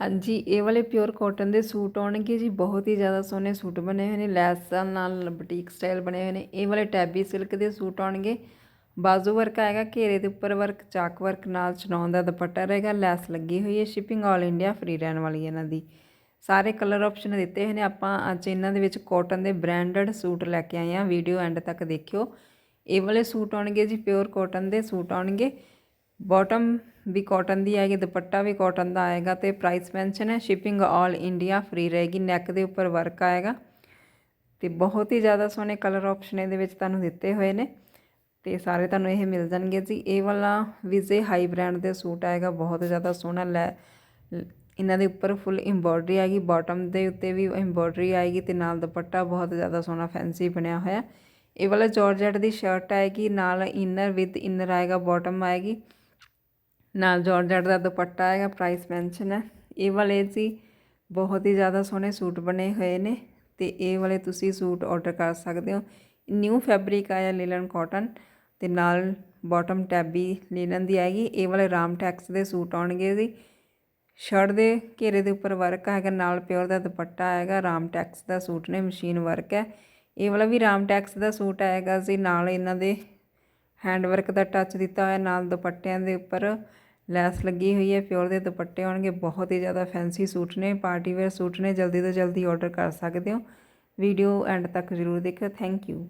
ਹਾਂਜੀ, ਇਹ ਵਾਲੇ ਪਿਓਰ ਕਾਟਨ ਦੇ ਸੂਟ ਆਉਣਗੇ ਜੀ, ਬਹੁਤ ਹੀ ਜ਼ਿਆਦਾ ਸੋਹਣੇ ਸੂਟ ਬਣੇ ਹੋਏ ਨੇ, ਲੈਸਾਂ ਨਾਲ ਬੁਟੀਕ ਸਟਾਈਲ ਬਣੇ ਹੋਏ ਨੇ, ਇਹ ਵਾਲੇ ਟੈਬੀ ਸਿਲਕ ਦੇ ਸੂਟ ਆਉਣਗੇ। ਬਾਜ਼ੂ ਵਰਕ ਆਏਗਾ, ਘੇਰੇ ਦੇ ਉੱਪਰ ਵਰਕ ਚਾਕ ਵਰਕ ਨਾਲ ਚਨੌਨ ਦਾ ਦੁਪੱਟਾ ਰਹੇਗਾ, ਲੈਸ ਲੱਗੀ ਹੋਈ ਹੈ ਸ਼ਿਪਿੰਗ ਆਲ ਇੰਡੀਆ ਫ੍ਰੀ ਰਹਿਣ ਵਾਲੀ ਹੈ ਇਹਨਾਂ ਦੀ। ਸਾਰੇ ਕਲਰ ਆਪਸ਼ਨ ਦਿੱਤੇ ਹੋਏ ਨੇ, ਆਪਾਂ ਅੱਜ ਇਹਨਾਂ ਦੇ ਵਿੱਚ ਕਾਟਨ ਦੇ ਬ੍ਰਾਂਡਡ ਸੂਟ ਲੈ ਕੇ ਆਏ ਹਾਂ ਵੀਡੀਓ ਐਂਡ ਤੱਕ ਦੇਖਿਓ। ਇਹ ਵਾਲੇ ਸੂਟ ਆਉਣਗੇ ਜੀ ਪਿਓਰ ਕਾਟਨ ਦੇ ਸੂਟ ਆਉਣਗੇ। ਬਾਟਮ ਵੀ ਕਾਟਨ ਦੀ ਆਏਗੀ, ਦੁਪੱਟਾ ਵੀ ਕਾਟਨ ਦਾ ਆਏਗਾ ਤੇ ਪ੍ਰਾਈਸ ਮੈਂਸ਼ਨ ਹੈ, ਸ਼ਿਪਿੰਗ ਆਲ ਇੰਡੀਆ ਫ੍ਰੀ ਰਹੇਗੀ, ਨੈਕ ਦੇ ਉੱਪਰ ਵਰਕ ਆਏਗਾ ਤੇ ਬਹੁਤ ਹੀ ਜ਼ਿਆਦਾ ਸੋਹਣੇ ਕਲਰ ਆਪਸ਼ਨ ਇਹਦੇ ਵਿੱਚ ਤੁਹਾਨੂੰ ਦਿੱਤੇ ਹੋਏ ਨੇ ਤੇ ਸਾਰੇ ਤੁਹਾਨੂੰ ਇਹ ਮਿਲ ਜਾਣਗੇ ਜੀ। ਇਹ ਵਾਲਾ ਵਿਜ਼ੇ ਹਾਈ ਬ੍ਰਾਂਡ ਦੇ ਸੂਟ ਆਏਗਾ, ਬਹੁਤ ਜ਼ਿਆਦਾ ਸੋਹਣਾ ਲੈ ਇਹਨਾਂ ਦੇ ਉੱਪਰ ਫੁੱਲ ਐਮਬੋਡਰੀ ਆਏਗੀ, ਬਾਟਮ ਦੇ ਉੱਤੇ ਵੀ ਐਮਬੋਡਰੀ ਆਏਗੀ ਤੇ ਨਾਲ ਦੁਪੱਟਾ ਬਹੁਤ ਜ਼ਿਆਦਾ ਸੋਹਣਾ ਫੈਂਸੀ ਬਣਿਆ ਹੋਇਆ। ਇਹ ਵਾਲਾ ਜਾਰਜਟ ਦੀ ਸ਼ਰਟ ਆਏਗੀ, ਨਾਲ ਇਨਰ ਵਿਦ ਇਨਰ ਆਏਗਾ ਬਾਟਮ ਆਏਗੀ। ਨਾਲ ਜਾਰਜਟ ਦਾ ਦੁਪੱਟਾ ਹੈਗਾ, ਪ੍ਰਾਈਸ ਮੈਂਸ਼ਨ ਹੈ। ਇਹ ਵਾਲੇ ਜੀ ਬਹੁਤ ਹੀ ਜ਼ਿਆਦਾ ਸੋਹਣੇ ਸੂਟ ਬਣੇ ਹੋਏ ਨੇ ਤੇ ਇਹ ਵਾਲੇ ਤੁਸੀਂ ਸੂਟ ਆਰਡਰ ਕਰ ਸਕਦੇ ਹੋ। ਨਿਊ ਫੈਬਰਿਕ ਆਇਆ ਲੀਲਨ ਕਾਟਨ ਤੇ ਨਾਲ ਬਾਟਮ ਟੈਬੀ ਲੀਲਨ ਦੀ ਆਏਗੀ। ਇਹ ਵਾਲੇ ਰਾਮ ਟੈਕਸ ਦੇ ਸੂਟ ਆਉਣਗੇ ਜੀ। ਸ਼ਰਟ ਦੇ ਘੇਰੇ ਦੇ ਉੱਪਰ ਵਰਕ ਹੈਗਾ, ਨਾਲ ਪਿਓਰ ਦਾ ਦੁਪੱਟਾ ਆਏਗਾ ਰਾਮ ਟੈਕਸ ਦਾ ਸੂਟ ਨੇ ਮਸ਼ੀਨ ਵਰਕ ਹੈ। ਇਹ ਵਾਲਾ ਵੀ ਰਾਮ ਟੈਕਸ ਦਾ ਸੂਟ ਆਏਗਾ ਜੀ, ਨਾਲ ਇਹਨਾਂ ਦੇ ਹੈਂਡ ਵਰਕ ਦਾ ਟੱਚ ਦਿੱਤਾ ਹੋਇਆ ਨਾਲ ਦੁਪੱਟਿਆਂ ਦੇ ਉੱਪਰ। ਲੈਸ ਲੱਗੀ ਹੋਈ ਹੈ ਪਿਓਰ ਦੇ ਦੁਪੱਟੇ ਹੋਣਗੇ। ਬਹੁਤ ਹੀ ਜ਼ਿਆਦਾ ਫੈਂਸੀ ਸੂਟ ਨੇ ਪਾਰਟੀ ਵੇਅਰ ਸੂਟ ਨੇ। ਜਲਦੀ ਤੋਂ ਜਲਦੀ ਆਰਡਰ ਕਰ ਸਕਦੇ ਹੋ। ਵੀਡੀਓ ਐਂਡ ਤੱਕ ਜ਼ਰੂਰ ਦੇਖਿਓ। Thank you